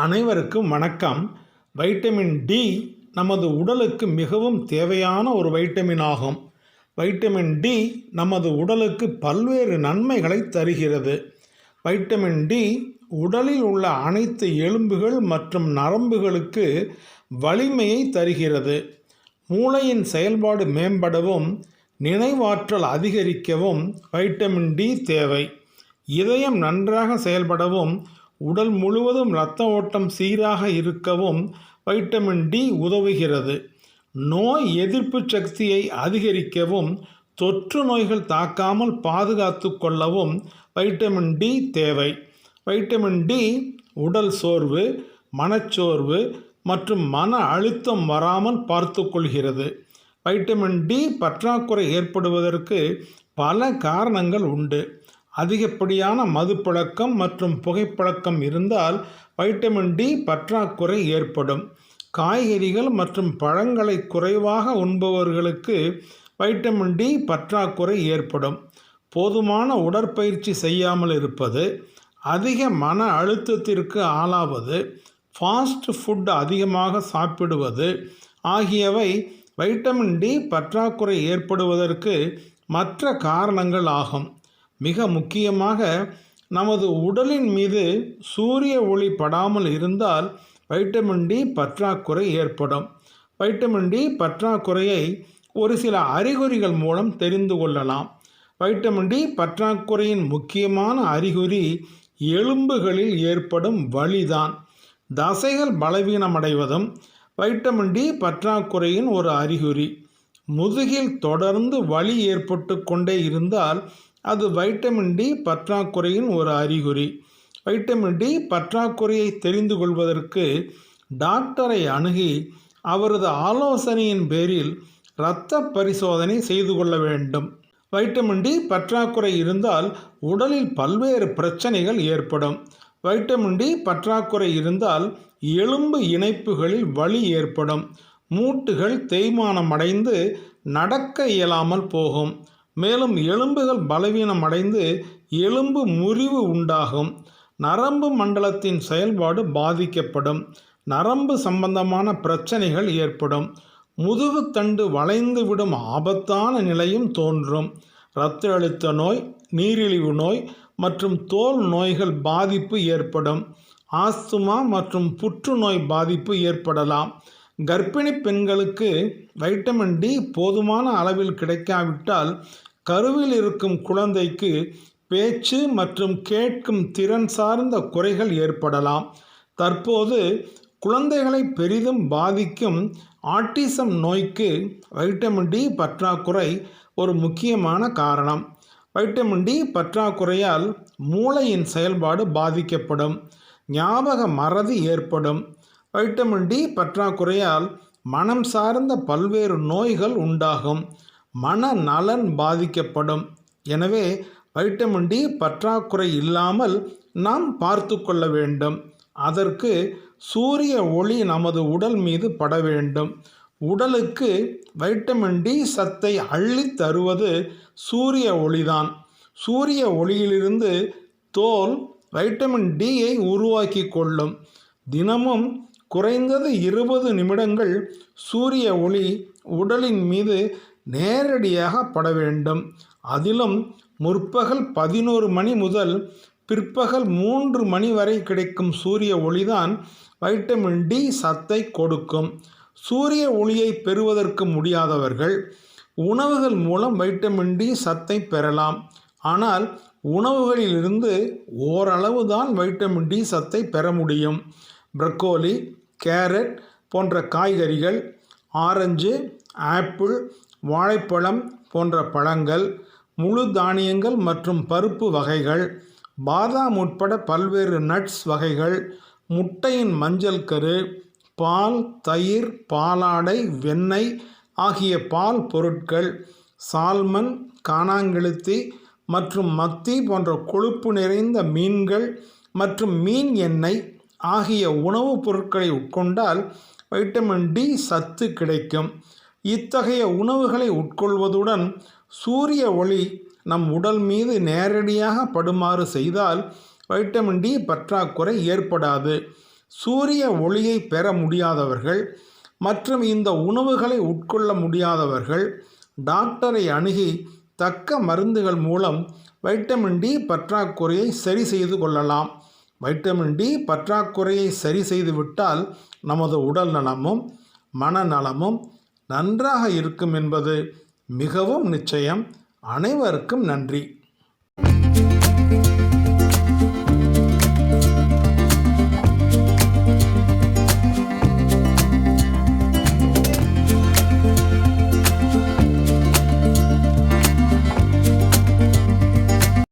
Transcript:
அனைவருக்கும் வணக்கம். Vitamin D நமது உடலுக்கு மிகவும் தேவையான ஒரு வைட்டமின் ஆகும். வைட்டமின் டி நமது உடலுக்கு பல்வேறு நன்மைகளை தருகிறது. வைட்டமின் டி உடலில் உள்ள அனைத்து எலும்புகள் மற்றும் நரம்புகளுக்கு வலிமையை தருகிறது. மூளையின் செயல்பாடு மேம்படவும் நினைவாற்றல் அதிகரிக்கவும் வைட்டமின் டி தேவை. இதயம் நன்றாக செயல்படவும் உடல் முழுவதும் இரத்த ஓட்டம் சீராக இருக்கவும் வைட்டமின் டி உதவுகிறது. நோய் எதிர்ப்பு சக்தியை அதிகரிக்கவும் தொற்று நோய்கள் தாக்காமல் பாதுகாத்து கொள்ளவும் வைட்டமின் டி தேவை. வைட்டமின் டி உடல் சோர்வு மனச்சோர்வு மற்றும் மன அழுத்தம் வராமல் பார்த்து கொள்கிறது. வைட்டமின் டி பற்றாக்குறை ஏற்படுவதற்கு பல காரணங்கள் உண்டு. அதிகப்படியான மதுப்பழக்கம் மற்றும் புகைப்பழக்கம் இருந்தால் வைட்டமின் டி பற்றாக்குறை ஏற்படும். காய்கறிகள் மற்றும் பழங்களை குறைவாக உண்பவர்களுக்கு வைட்டமின் டி பற்றாக்குறை ஏற்படும். போதுமான உடற்பயிற்சி செய்யாமல் இருப்பது அதிக மன அழுத்தத்திற்கு ஆளாவது ஃபாஸ்ட் ஃபுட் அதிகமாக சாப்பிடுவது ஆகியவை வைட்டமின் டி பற்றாக்குறை ஏற்படுவதற்கு மற்ற காரணங்கள் ஆகும். மிக முக்கியமாக நமது உடலின் மீது சூரிய ஒளி படாமல் இருந்தால் வைட்டமின் டி பற்றாக்குறை ஏற்படும். வைட்டமின் டி பற்றாக்குறையை ஒரு சில அறிகுறிகள் மூலம் தெரிந்து கொள்ளலாம். வைட்டமின் டி பற்றாக்குறையின் முக்கியமான அறிகுறி எலும்புகளில் ஏற்படும் வலிதான். தசைகள் பலவீனமடைவதும் வைட்டமின் டி பற்றாக்குறையின் ஒரு அறிகுறி. முதுகில் தொடர்ந்து வலி ஏற்பட்டு கொண்டே இருந்தால் அது வைட்டமின் டி பற்றாக்குறையின் ஒரு அறிகுறி. வைட்டமின் டி பற்றாக்குறையை தெரிந்து கொள்வதற்கு டாக்டரை அணுகி அவரது ஆலோசனையின் பேரில் இரத்த பரிசோதனை செய்து கொள்ள வேண்டும். வைட்டமின் டி பற்றாக்குறை இருந்தால் உடலில் பல்வேறு பிரச்சனைகள் ஏற்படும். வைட்டமின் டி பற்றாக்குறை இருந்தால் எலும்பு இணைப்புகளில் வலி ஏற்படும். மூட்டுகள் தேய்மானம் அடைந்து நடக்க இயலாமல் போகும். மேலும் எலும்புகள் பலவீனம் அடைந்து எலும்பு முறிவு உண்டாகும். நரம்பு மண்டலத்தின் செயல்பாடு பாதிக்கப்படும். நரம்பு சம்பந்தமான பிரச்சனைகள் ஏற்படும். முதுகுத்தண்டு வளைந்து விடும் ஆபத்தான நிலையும் தோன்றும். இரத்த அழுத்த நோய் நீரிழிவு நோய் மற்றும் தோல் நோய்கள் பாதிப்பு ஏற்படும். ஆஸ்துமா மற்றும் புற்றுநோய் பாதிப்பு ஏற்படலாம். கர்ப்பிணி பெண்களுக்கு வைட்டமின் டி போதுமான அளவில் கிடைக்காவிட்டால் கருவில் இருக்கும் குழந்தைக்கு பேச்சு மற்றும் கேட்கும் திறன் சார்ந்த குறைகள் ஏற்படலாம். தற்போது குழந்தைகளை பெரிதும் பாதிக்கும் ஆட்டிசம் நோய்க்கு வைட்டமின் டி பற்றாக்குறை ஒரு முக்கியமான காரணம். வைட்டமின் டி பற்றாக்குறையால் மூளையின் செயல்பாடு பாதிக்கப்படும் ஞாபக மறதி ஏற்படும் வைட்டமின் டி பற்றாக்குறையால் மனம் சார்ந்த பல்வேறு நோய்கள் உண்டாகும். மன நலன் பாதிக்கப்படும். எனவே வைட்டமின் டி பற்றாக்குறை இல்லாமல் நாம் பார்த்து கொள்ள வேண்டும். அதற்கு சூரிய ஒளி நமது உடல் மீது பட வேண்டும். உடலுக்கு வைட்டமின் டி சத்தை அள்ளி தருவது சூரிய ஒளிதான். சூரிய ஒளியிலிருந்து தோல் வைட்டமின் டியை உருவாக்கி கொள்ளும். தினமும் குறைந்தது இருபது நிமிடங்கள் சூரிய ஒளி உடலின் மீது நேரடியாக பட வேண்டும். அதிலும் முற்பகல் பதினோரு மணி முதல் பிற்பகல் மூன்று மணி வரை கிடைக்கும் சூரிய ஒளிதான் வைட்டமின் டி சத்தை கொடுக்கும். சூரிய ஒளியை பெறுவதற்கு முடியாதவர்கள் உணவுகள் மூலம் வைட்டமின் டி சத்தை பெறலாம். ஆனால் உணவுகளிலிருந்து ஓரளவு தான் வைட்டமின் டி சத்தை பெற முடியும். ப்ரக்கோலி கேரட் போன்ற காய்கறிகள் ஆரஞ்சு ஆப்பிள் வாழைப்பழம் போன்ற பழங்கள் முழு தானியங்கள் மற்றும் பருப்பு வகைகள் பாதாம் உட்பட பல்வேறு நட்ஸ் வகைகள் முட்டையின் மஞ்சள் கரு பால் தயிர் பாலாடை வெண்ணெய் ஆகிய பால் பொருட்கள் சால்மன் காணாங்கெழுத்தி மற்றும் மத்தி போன்ற கொழுப்பு நிறைந்த மீன்கள் மற்றும் மீன் எண்ணெய் ஆகிய உணவுப் பொருட்களை உட்கொண்டால் வைட்டமின் டி சத்து கிடைக்கும். இத்தகைய உணவுகளை உட்கொள்வதுடன் சூரிய ஒளி நம் உடல் மீது நேரடியாக படுமாறு செய்தால் வைட்டமின் டி பற்றாக்குறை ஏற்படாது. சூரிய ஒளியை பெற முடியாதவர்கள் மற்றும் இந்த உணவுகளை உட்கொள்ள முடியாதவர்கள் டாக்டரை அணுகி தக்க மருந்துகள் மூலம் வைட்டமின் டி பற்றாக்குறையை சரி செய்து கொள்ளலாம். வைட்டமின் டி பற்றாக்குறையை சரி செய்துவிட்டால் நமது உடல் நலமும் மனநலமும் நன்றாக இருக்கும் என்பது மிகவும் நிச்சயம். அனைவருக்கும் நன்றி.